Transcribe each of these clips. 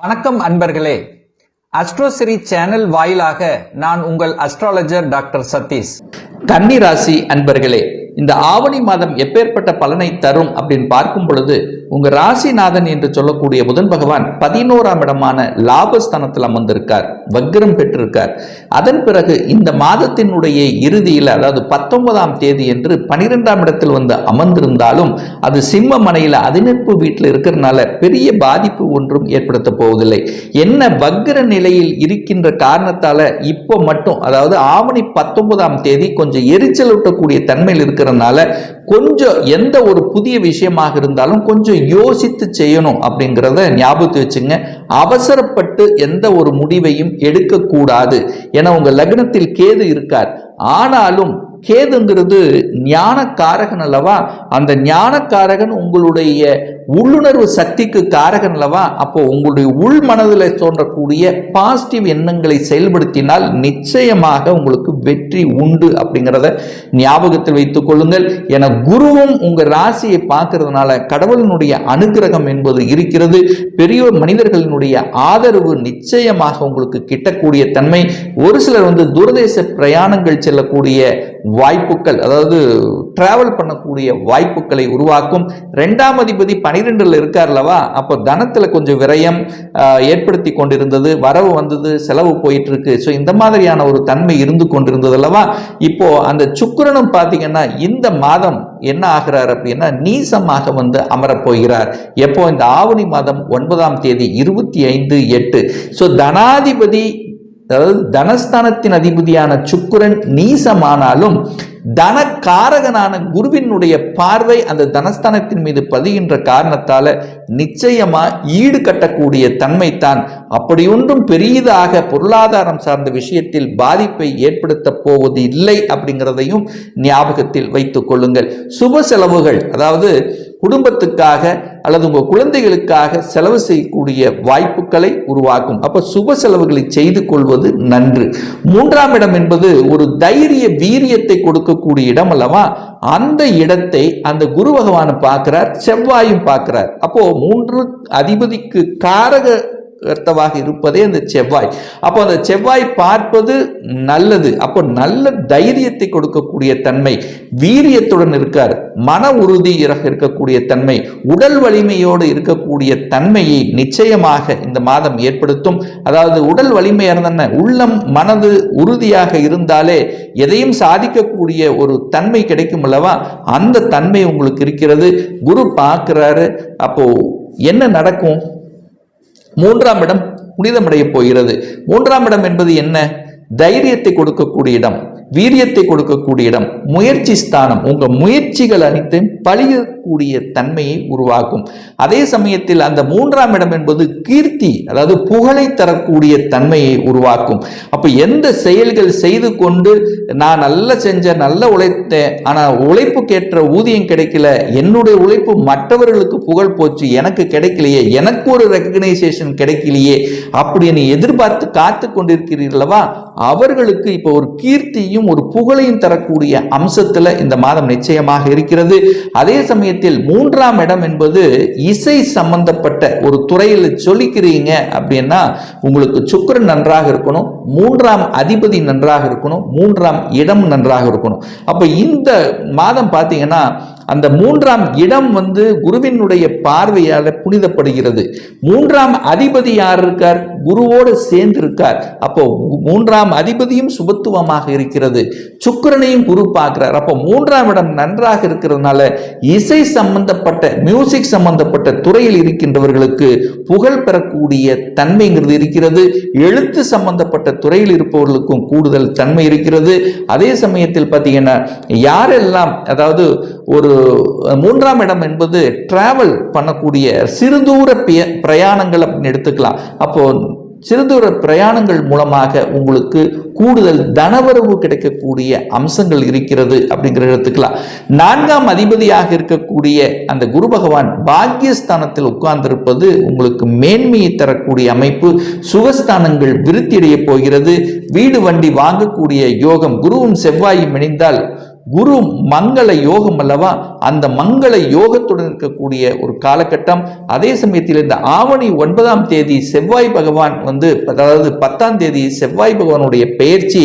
வணக்கம் அன்பர்களே. அஸ்ட்ரோசிரி சேனல் வாயிலாக நான் உங்கள் அஸ்ட்ராலஜர் டாக்டர் சதீஷ். கன்னி ராசி அன்பர்களே இந்த ஆவணி மாதம் எப்பேற்பட்ட பலனை தரும் அப்படின்னு பார்க்கும் பொழுது உங்க ராசிநாதன் என்று சொல்லக்கூடிய புதன் பகவான் பதினோராம் இடமான லாபஸ்தானத்தில் அமர்ந்திருக்கார் வக்ரம் பெற்றிருக்கார். அதன் பிறகு இந்த மாதத்தினுடைய இறுதியில் அதாவது பத்தொன்பதாம் தேதி என்று பனிரெண்டாம் இடத்தில் வந்து அமர்ந்திருந்தாலும் அது சிம்ம மனையில் அதிநட்பு வீட்டில் இருக்கிறதுனால பெரிய பாதிப்பு ஒன்றும் ஏற்படுத்த போவதில்லை. என்ன வக்ர நிலையில் இருக்கின்ற காரணத்தால இப்போ மட்டும் அதாவது ஆவணி பத்தொன்பதாம் தேதி கொஞ்சம் எரிச்சல் ஊட்டக்கூடிய தன்மையில் இருக்கிறதுனால கொஞ்சம் எந்த ஒரு புதிய விஷயமாக இருந்தாலும் கொஞ்சம் யோசித்து செய்யணும் அப்படிங்கிறத ஞாபகத்து வச்சுங்க. அவசரப்பட்டு எந்த ஒரு முடிவையும் எடுக்கக்கூடாது. ஏன்னா உங்க லக்னத்தில் கேது இருக்கார். ஆனாலும் கேதுங்கிறது ஞானக்காரகன் அல்லவா? அந்த ஞானக்காரகன் உங்களுடைய உள்ளுணர்வு சக்திக்கு காரகன் அல்லவா? அப்போ உங்களுடைய உள் மனதில் தோன்றக்கூடிய பாசிட்டிவ் எண்ணங்களை செயல்படுத்தினால் நிச்சயமாக உங்களுக்கு வெற்றி உண்டு அப்படிங்கிறத ஞாபகத்தில் வைத்துக் கொள்ளுங்கள். என குருவும் உங்க ராசியை பார்க்கறதுனால கடவுளினுடைய அனுகிரகம் என்பது இருக்கிறது. பெரியோர் மனிதர்களினுடைய ஆதரவு நிச்சயமாக உங்களுக்கு கிட்டக்கூடிய தன்மை. ஒரு சிலர் வந்து தூரதேச பிரயாணங்கள் செல்லக்கூடிய வாய்ப்புகள் அதாவது டிராவல் பண்ணக்கூடிய வாய்ப்புகளை உருவாக்கும். ரெண்டாம் அதிபதி பனிரெண்டுல இருக்கார்லவா? அப்போ தனத்துல கொஞ்சம் விரயம் ஆஹ், ஏற்படுத்தி கொண்டிருந்தது வரவு வந்தது செலவு போயிட்டு இருக்கு ஸோ இந்த மாதிரியான ஒரு தன்மை இருந்து கொண்டிருந்தது அல்லவா? இப்போ அந்த சுக்கரனும் பார்த்தீங்கன்னா இந்த மாதம் என்ன ஆகிறார் அப்படின்னா நீசமாக வந்து அமரப் போகிறார். எப்போ? இந்த ஆவணி மாதம் ஒன்பதாம் தேதி இருபத்தி ஐந்து எட்டு. ஸோ தனாதிபதி அதாவது தனஸ்தானத்தின் அதிபதியான சுக்குரன் நீசமானாலும் தனக்காரகனான குருவினுடைய பார்வை அந்த தனஸ்தானத்தின் மீது பதிகின்ற காரணத்தால நிச்சயமா ஈடு கட்டக்கூடிய தன்மை தான் அப்படி ஒன்றும் பெரியதாக பொருளாதாரம் சார்ந்த விஷயத்தில் பாதிப்பை ஏற்படுத்த போவது இல்லை அப்படிங்கிறதையும் ஞாபகத்தில் வைத்துக் கொள்ளுங்கள். சுப செலவுகள் அதாவது குடும்பத்துக்காக அல்லது உங்கள் குழந்தைகளுக்காக செலவு செய்யக்கூடிய வாய்ப்புகளை உருவாக்கும். அப்போ சுப செலவுகளை செய்து கொள்வது நன்று. மூன்றாம் இடம் என்பது ஒரு தைரிய வீரியத்தை கொடுக்கக்கூடிய இடம் அல்லவா? அந்த இடத்தை அந்த குரு பகவான் பார்க்கிறார் செவ்வாயும் பார்க்கிறார். அப்போ மூன்று அதிபதிக்கு காரக கர்த்தவாக இருப்பதே அந்த செவ்வாய். அப்போ அந்த செவ்வாய் பார்ப்பது நல்லது. அப்போ நல்ல தைரியத்தை கொடுக்கக்கூடிய தன்மை வீரியத்துடன் இருக்கார். மன உறுதி இருக்கக்கூடிய தன்மை உடல் வலிமையோடு இருக்கக்கூடிய தன்மையை நிச்சயமாக இந்த மாதம் ஏற்படுத்தும். அதாவது உடல் வலிமையாக உள்ளம் மனது உறுதியாக இருந்தாலே எதையும் சாதிக்கக்கூடிய ஒரு தன்மை கிடைக்கும் அல்லவா? அந்த தன்மை உங்களுக்கு இருக்கிறது. குரு பார்க்கிறாரு. அப்போ என்ன நடக்கும்? மூன்றாம் இடம் புனிதமடைய போகிறது. மூன்றாம் இடம் என்பது என்ன? தைரியத்தை கொடுக்கக்கூடிய இடம் வீரியத்தை கொடுக்கக்கூடிய இடம் முயற்சி ஸ்தானம். உங்க முயற்சிகள் அனைத்தையும் பழியக்கூடிய தன்மையை உருவாக்கும். அதே சமயத்தில் அந்த மூன்றாம் இடம் என்பது கீர்த்தி அதாவது புகழை தரக்கூடிய தன்மையை உருவாக்கும். அப்போ எந்த செயல்கள் செய்து கொண்டு நான் நல்லா செஞ்ச நல்ல உழைத்தேன் ஆனால் உழைப்புக்கேற்ற ஊதியம் கிடைக்கல என்னுடைய உழைப்பு மற்றவர்களுக்கு புகழ் போச்சு எனக்கு கிடைக்கலையே எனக்கு ஒரு ரெக்கக்னைசேஷன் கிடைக்கலையே அப்படின்னு எதிர்பார்த்து காத்து கொண்டிருக்கிறீர்களவா அவர்களுக்கு இப்போ ஒரு கீர்த்தியும் ஒரு புகழையும் தரக்கூடிய அம்சத்துல இந்த மாதம் நிச்சயமாக இருக்கிறது. அதே சமயத்தில் மூன்றாம் இடம் என்பது இசை சம்பந்தப்பட்ட ஒரு துறையில் சொல்லிக்கிறீங்க அப்படின்னா உங்களுக்கு சுக்கிரன் நன்றாக இருக்கணும் மூன்றாம் அதிபதி நன்றாக இருக்கணும் மூன்றாம் இடம் நன்றாக இருக்கணும். அப்ப இந்த மாதம் பார்த்தீங்கன்னா அந்த மூன்றாம் இடம் வந்து குருவினுடைய பார்வையால் புனிதப்படுகிறது. மூன்றாம் அதிபதி யார் இருக்கார்? குருவோடு சேர்ந்து இருக்கார். அப்போ மூன்றாம் அதிபதியும் சுபத்துவமாக இருக்கிறது. சுக்கரனையும் குரு பார்க்கிறார். அப்போ மூன்றாம் இடம் நன்றாக இருக்கிறதுனால இசை சம்பந்தப்பட்ட மியூசிக் சம்பந்தப்பட்ட துறையில் இருக்கின்றவர்களுக்கு புகழ் பெறக்கூடிய தன்மைங்கிறது இருக்கிறது. எழுத்து சம்பந்தப்பட்ட துறையில் இருப்பவர்களுக்கும் கூடுதல் தன்மை இருக்கிறது. அதே சமயத்தில் பார்த்தீங்கன்னா யாரெல்லாம் அதாவது ஒரு மூன்றாம் இடம் என்பது டிராவல் பண்ணக்கூடிய சிறுதூர பிய- பிரயாணங்கள் அப்படின்னு எடுத்துக்கலாம். அப்போ சிறுதூர பிரயாணங்கள் மூலமாக உங்களுக்கு கூடுதல் தனவரவு கிடைக்கக்கூடிய அம்சங்கள் இருக்கிறது அப்படிங்கிற எடுத்துக்கலாம். நான்காம் அதிபதியாக இருக்கக்கூடிய அந்த குரு பகவான் பாக்யஸ்தானத்தில் உட்கார்ந்திருப்பது உங்களுக்கு மேன்மையை தரக்கூடிய அமைப்பு. சுகஸ்தானங்கள் விருத்தியடைய போகிறது. வீடு வண்டி வாங்கக்கூடிய யோகம் குருவும் செவ்வாயும் இணைந்தால் குரு மங்கள யோகம் அல்லவா? அந்த மங்கள யோகத்துடன் இருக்கக்கூடிய ஒரு காலகட்டம். அதே சமயத்தில் இந்த ஆவணி ஒன்பதாம் தேதி செவ்வாய் பகவான் வந்து அதாவது பத்தாம் தேதி செவ்வாய் பகவானுடைய பெயர்ச்சி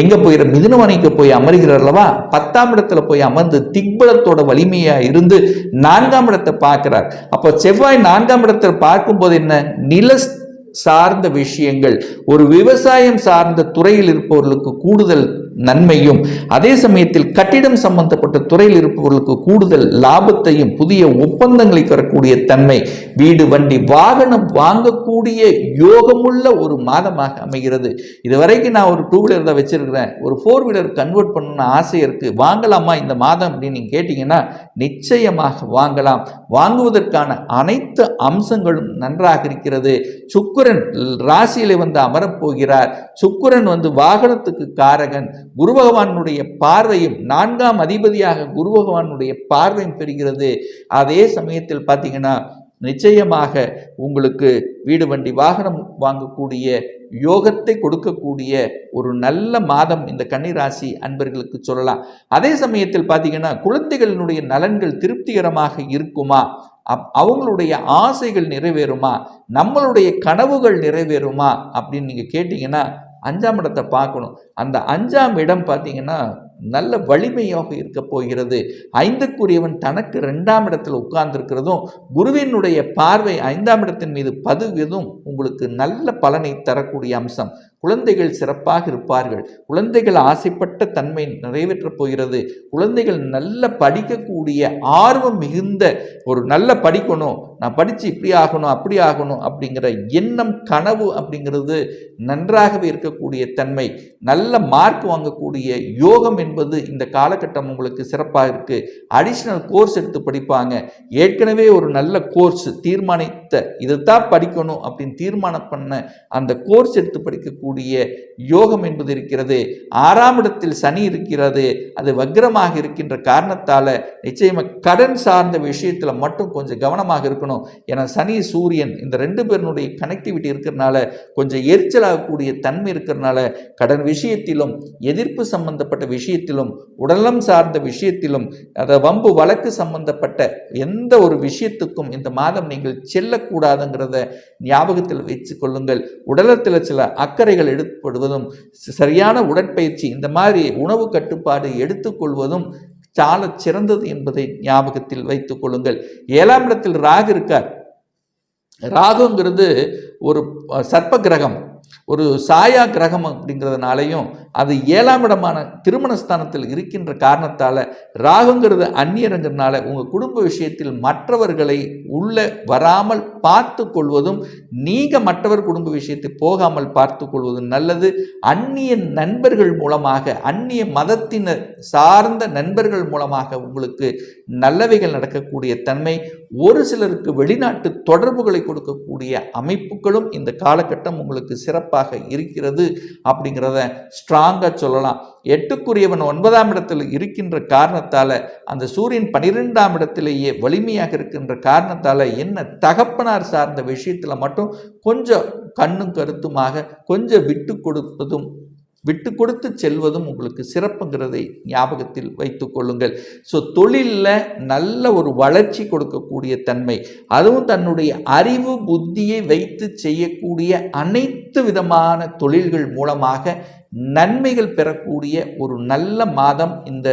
எங்க போயிட மிதுனவனைக்கு போய் அமர்கிறார் அல்லவா? பத்தாம் இடத்துல போய் அமர்ந்து திக்பலத்தோட வலிமையா இருந்து நான்காம் இடத்தை பார்க்கிறார். அப்போ செவ்வாய் நான்காம் இடத்தை பார்க்கும்போது என்ன? நில சார்ந்த விஷயங்கள் ஒரு விவசாயம் சார்ந்த துறையில் இருப்பவர்களுக்கு கூடுதல் நன்மையும் அதே சமயத்தில் கட்டிடம் சம்பந்தப்பட்ட துறையில் இருப்பவர்களுக்கு கூடுதல் லாபத்தையும் புதிய ஒப்பந்தங்களை தரக்கூடிய தன்மை வீடு வண்டி வாகனம் வாங்கக்கூடிய யோகமுள்ள ஒரு மாதமாக அமைகிறது. இதுவரைக்கும் நான் ஒரு டூ வீலர் தான் வச்சிருக்கிறேன். ஒரு ஃபோர் வீலர் கன்வெர்ட் பண்ணணும்னு ஆசை இருக்கு. வாங்கலாமா இந்த மாதம் அப்படின்னு நீங்க கேட்டீங்கன்னா நிச்சயமாக வாங்கலாம். வாங்குவதற்கான அனைத்து அம்சங்களும் நன்றாக இருக்கிறது. சுக்கிரன் ராசியிலே வந்து அமரப்போகிறார். சுக்கிரன் வந்து வாகனத்துக்கு காரகன். குரு பகவானுடைய பார்வையும் நான்காம் அதிபதியாக குரு பகவானுடைய பார்வையும் பெறுகிறது. அதே சமயத்தில் பார்த்தீங்கன்னா நிச்சயமாக உங்களுக்கு வீடு வண்டி வாகனம் வாங்கக்கூடிய யோகத்தை கொடுக்கக்கூடிய ஒரு நல்ல மாதம் இந்த கன்னிராசி அன்பர்களுக்கு சொல்லலாம். அதே சமயத்தில் பார்த்தீங்கன்னா குழந்தைகளினுடைய நலன்கள் திருப்திகரமாக இருக்குமா? அப் அவங்களுடைய ஆசைகள் நிறைவேறுமா? நம்மளுடைய கனவுகள் நிறைவேறுமா? அப்படின்னு நீங்கள் கேட்டிங்கன்னா அஞ்சாம் இடத்தை பார்க்கணும். அந்த அஞ்சாம் இடம் பார்த்தீங்கன்னா நல்ல வலிமையாக இருக்க போகிறது. ஐந்துக்குரியவன் தனக்கு ரெண்டாம் இடத்தில் உட்கார்ந்திருக்கிறதும் குருவினுடைய பார்வை ஐந்தாம் இடத்தின் மீது பதுவதும் உங்களுக்கு நல்ல பலனை தரக்கூடிய அம்சம். குழந்தைகள் சிறப்பாக இருப்பார்கள். குழந்தைகள் ஆசைப்பட்ட தன்மை நிறைவேற்றப் போகிறது. குழந்தைகள் நல்ல படிக்கக்கூடிய ஆர்வம் மிகுந்த ஒரு நல்ல படிக்கணும். நான் படித்து இப்படி ஆகணும் அப்படி ஆகணும் அப்படிங்கிற எண்ணம் கனவு அப்படிங்கிறது நன்றாகவே இருக்கக்கூடிய தன்மை. நல்ல மார்க் வாங்கக்கூடிய யோகம் என்பது இந்த காலகட்டம் உங்களுக்கு சிறப்பாக இருக்குது அடிஷ்னல் கோர்ஸ் எடுத்து படிப்பாங்க. ஏற்கனவே ஒரு நல்ல கோர்ஸ் தீர்மானித்த இதைத்தான் படிக்கணும் அப்படின்னு தீர்மானம் பண்ண அந்த கோர்ஸ் எடுத்து படிக்கக்கூடிய யோகம் என்பது இருக்கிறது. ஆறாம் இடத்தில் சனி இருக்கிறது. அது வக்ரமாக இருக்கின்ற காரணத்தால் நிச்சயமாக கடன் சார்ந்த விஷயத்தில் மட்டும் கொஞ்சம் கவனமாக இருக்கணும். ஏன்னா சனி சூரியன் இந்த ரெண்டு பேருனுடைய கனெக்டிவிட்டி இருக்கிறனால கொஞ்சம் எரிச்சலாகக்கூடிய தன்மை இருக்கிறனால கடன் விஷயத்திலும் எதிர்ப்பு சம்பந்தப்பட்ட விஷயத்திலும் உடலம் சார்ந்த விஷயத்திலும் அதை வம்பு வழக்கு சம்பந்தப்பட்ட எந்த ஒரு விஷயத்துக்கும் இந்த மாதம் நீங்கள் செல்லக்கூடாதுங்கிறத ஞாபகத்தில் வைத்து கொள்ளுங்கள். உடலத்தில் சில அக்கறைகள் எடுப்படுவதும் சரியான உடற்பயிற்சி இந்த மாதிரி உணவு கட்டுப்பாடு எடுத்துக்கொள்வதும் சால சிறந்தது என்பதை ஞாபகத்தில் வைத்துக் கொள்ளுங்கள். ஏழாம் இடத்தில் ராகு இருக்கார். ராகுங்கிறது ஒரு சர்ப்ப கிரகம். ஒரு சாயா கிரகம் அப்படிங்கிறதுனாலையும் அது ஏழாம் இடமான திருமணஸ்தானத்தில் இருக்கின்ற காரணத்தால் ராகுங்கிறது அந்நியருங்கிறதுனால உங்கள் குடும்ப விஷயத்தில் மற்றவர்களை உள்ளே வராமல் பார்த்து கொள்வதும் நீங்கள் மற்றவர் குடும்ப விஷயத்தை போகாமல் பார்த்து கொள்வதும் நல்லது. அந்நிய நண்பர்கள் மூலமாக அந்நிய மதத்தினர் சார்ந்த நண்பர்கள் மூலமாக உங்களுக்கு நல்லவைகள் நடக்கக்கூடிய தன்மை ஒரு சிலருக்கு வெளிநாட்டு தொடர்புகளை கொடுக்கக்கூடிய அமைப்புகளும் இந்த காலகட்டம் உங்களுக்கு சிறப்பாக இருக்கிறது அப்படிங்கிறத ஸ்ட்ராங்காக சொல்லலாம். எட்டுக்குரியவன் ஒன்பதாம் இடத்தில் இருக்கின்ற காரணத்தால் அந்த சூரியன் பனிரெண்டாம் இடத்திலேயே வலிமையாக இருக்கின்ற காரணத்தால் என்ன தகப்பனார் சார்ந்த விஷயத்தில் மட்டும் கொஞ்சம் கண்ணும் கருத்துமாக கொஞ்சம் விட்டு கொடுப்பதும் விட்டு கொடுத்து செல்வதும் உங்களுக்கு சிறப்புங்கிறதை ஞாபகத்தில் வைத்துக் கொள்ளுங்கள். ஸோ தொழிலில் நல்ல ஒரு வளர்ச்சி கொடுக்கக்கூடிய தன்மை அதுவும் தன்னுடைய அறிவு புத்தியை வைத்து செய்யக்கூடிய அனைத்து விதமான தொழில்கள் மூலமாக நன்மைகள் பெறக்கூடிய ஒரு நல்ல மாதம் இந்த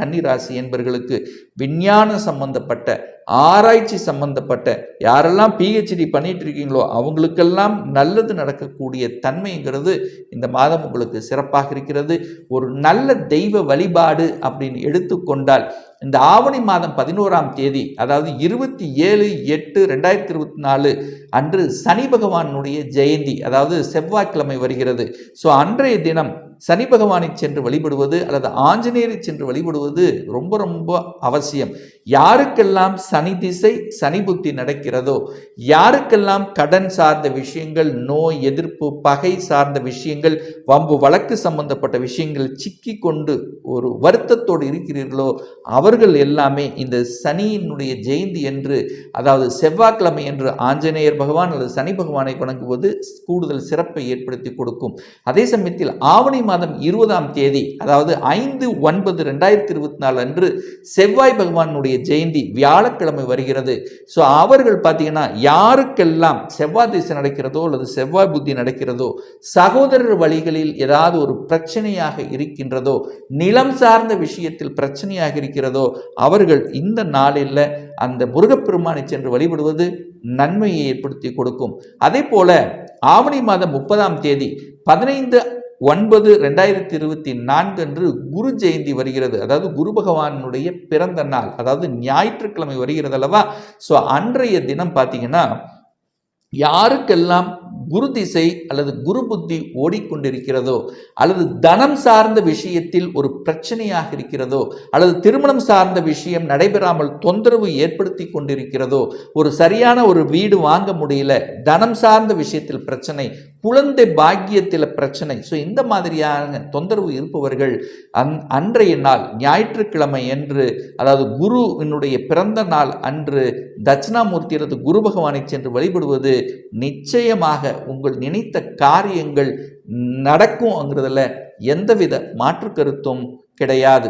கன்னிராசி என்பர்களுக்கு விஞ்ஞானம் சம்பந்தப்பட்ட ஆராய்ச்சி சம்பந்தப்பட்ட யாரெல்லாம் பிஹெச்டி பண்ணிட்டு இருக்கீங்களோ அவங்களுக்கெல்லாம் நல்லது நடக்கக்கூடிய தன்மைங்கிறது இந்த மாதம் உங்களுக்கு சிறப்பாக இருக்கிறது. ஒரு நல்ல தெய்வ வழிபாடு அப்படின்னு எடுத்துக்கொண்டால் இந்த ஆவணி மாதம் பதினோராம் தேதி அதாவது இருபத்தி ஏழு எட்டு ரெண்டாயிரத்தி இருபத்தி நாலு அன்று சனி பகவானுடைய ஜெயந்தி அதாவது செவ்வாய்க்கிழமை வருகிறது. ஸோ அன்றைய தினம் சனி பகவானை சென்று வழிபடுவது அல்லது ஆஞ்சநேயரை சென்று வழிபடுவது ரொம்ப ரொம்ப அவசியம். யாருக்கெல்லாம் சனி திசை சனி புத்தி நடக்கிறதோ யாருக்கெல்லாம் கடன் சார்ந்த விஷயங்கள் நோய் எதிர்ப்பு பகை சார்ந்த விஷயங்கள் வம்பு வழக்கு சம்பந்தப்பட்ட விஷயங்கள் சிக்கி கொண்டு ஒரு வருத்தத்தோடு இருக்கிறீர்களோ அவர்கள் எல்லாமே இந்த சனியினுடைய ஜெயந்தி என்று அதாவது செவ்வாய்க்கிழமை என்று ஆஞ்சநேயர் பகவான் அல்லது சனி பகவானை வணங்குவது கூடுதல் சிறப்பை ஏற்படுத்தி கொடுக்கும். அதே சமயத்தில் ஆவணி மாதம் இருபதாம் தேதி அதாவது ஐந்து ஒன்பது ரெண்டாயிரத்தி இருபத்தி நாலு அன்று செவ்வாய் பகவானுடைய ஜெயந்தி வியாழக்கிழமை வருகிறது. ஸோ அவர்கள் பார்த்தீங்கன்னா யாருக்கெல்லாம் செவ்வாய் திசை நடக்கிறதோ அல்லது செவ்வாய் புத்தி நடக்கிறதோ சகோதரர் வழிகளில் ஏதாவது ஒரு பிரச்சனையாக இருக்கின்றதோ நிலம் சார்ந்த விஷயத்தில் பிரச்சனையாக இருக்கிறதோ அவர்கள் இந்த நாளில் அந்த முருகப்பெருமானை சென்று வழிபடுவது நன்மையை ஏற்படுத்தி கொடுக்கும். அதே போல ஆவணி மாதம் முப்பதாம் தேதி பதினைந்து ஒன்பது ரெண்டாயிரத்தி இருபத்தி நான்கு அன்று குரு ஜெயந்தி வருகிறது. அதாவது குரு பகவானுடைய பிறந்த நாள் அதாவது ஞாயிற்றுக்கிழமை வருகிறது அல்லவா? ஸோ அன்றைய தினம் பார்த்தீங்கன்னா யாருக்கெல்லாம் குரு திசை அல்லது குரு புத்தி ஓடிக்கொண்டிருக்கிறதோ அல்லது தனம் சார்ந்த விஷயத்தில் ஒரு பிரச்சனையாக இருக்கிறதோ அல்லது திருமணம் சார்ந்த விஷயம் நடைபெறாமல் தொந்தரவு ஏற்படுத்தி கொண்டிருக்கிறதோ ஒரு சரியான ஒரு வீடு வாங்க முடியல தனம் சார்ந்த விஷயத்தில் பிரச்சனை குழந்தை பாக்கியத்தில் பிரச்சனை. ஸோ இந்த மாதிரியான தொந்தரவு இருப்பவர்கள் அந் அன்றைய நாள் ஞாயிற்றுக்கிழமை என்று அதாவது குருவினுடைய பிறந்த நாள் அன்று தட்சிணாமூர்த்தி அல்லது குரு பகவானை சென்று வழிபடுவது நிச்சயமாக உங்கள் நினைத்த காரியங்கள் நடக்கும்ங்கிறதுல எந்தவித மாற்று கருத்தும் கிடையாது.